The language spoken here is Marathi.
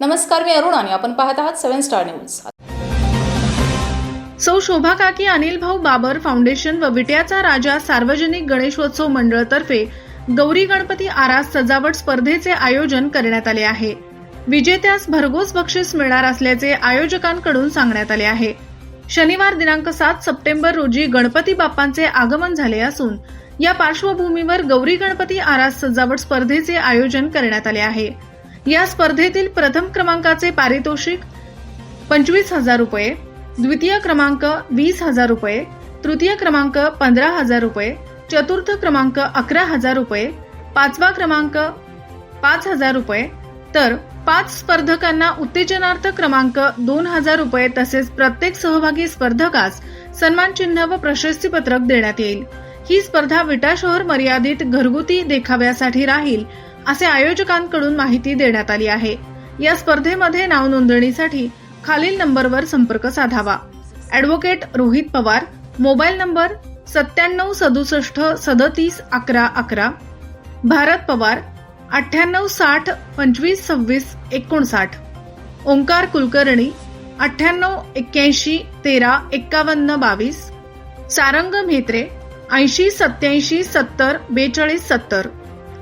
नमस्कार मी अरुण आणि आपण पाहत आहात सेव्हन स्टार न्यूज सौ शोभा काकी अनिल भाऊ बाबर फाउंडेशन व विट्याचा राजा सार्वजनिक गणेशोत्सव मंडळतर्फे गौरी गणपती आरास सजावट स्पर्धेचे आयोजन करण्यात आले आहे. विजेत्यास भरघोस बक्षीस मिळणार असल्याचे आयोजकांकडून सांगण्यात आले आहे. शनिवार दिनांक सात सप्टेंबर रोजी गणपती बाप्पांचे आगमन झाले असून या पार्श्वभूमीवर गौरी गणपती आरास सजावट स्पर्धेचे आयोजन करण्यात आले आहे. या स्पर्धेतील प्रथम क्रमांकाचे पारितोषिक पंचवीस हजार रुपये द्वितीय क्रमांक वीस हजार रुपये तृतीय क्रमांक पंधरा हजार रुपये चतुर्थ क्रमांक अकरा हजार रुपये पाचवा क्रमांक पाच हजार रुपये. तर पाच स्पर्धकांना उत्तेजनार्थ क्रमांक दोन हजार रुपये तसेच प्रत्येक सहभागी स्पर्धकास सन्मानचिन्ह व प्रशस्तीपत्रक देण्यात येईल. ही स्पर्धा विटा शहर मर्यादित घरगुती देखाव्यासाठी राहील असे आयोजकांकडून माहिती देण्यात आली आहे. या स्पर्धेमध्ये नाव नोंदणीसाठी खालील नंबरवर संपर्क साधावा. Advocate Rohit Pawar mobile number सत्त्याण्णव सदुसष्ट सदतीस अकरा अकरा. भारत पवार अठ्ठ्याण्णव साठ पंचवीस सव्वीस एकोणसाठ. ओंकार कुलकर्णी अठ्ठ्याण्णव एक्क्याऐंशी तेरा एक्कावन्न बावीस. सारंग म्हेत्रे ऐंशी सत्याऐंशी सत्तर बेचाळीस सत्तर.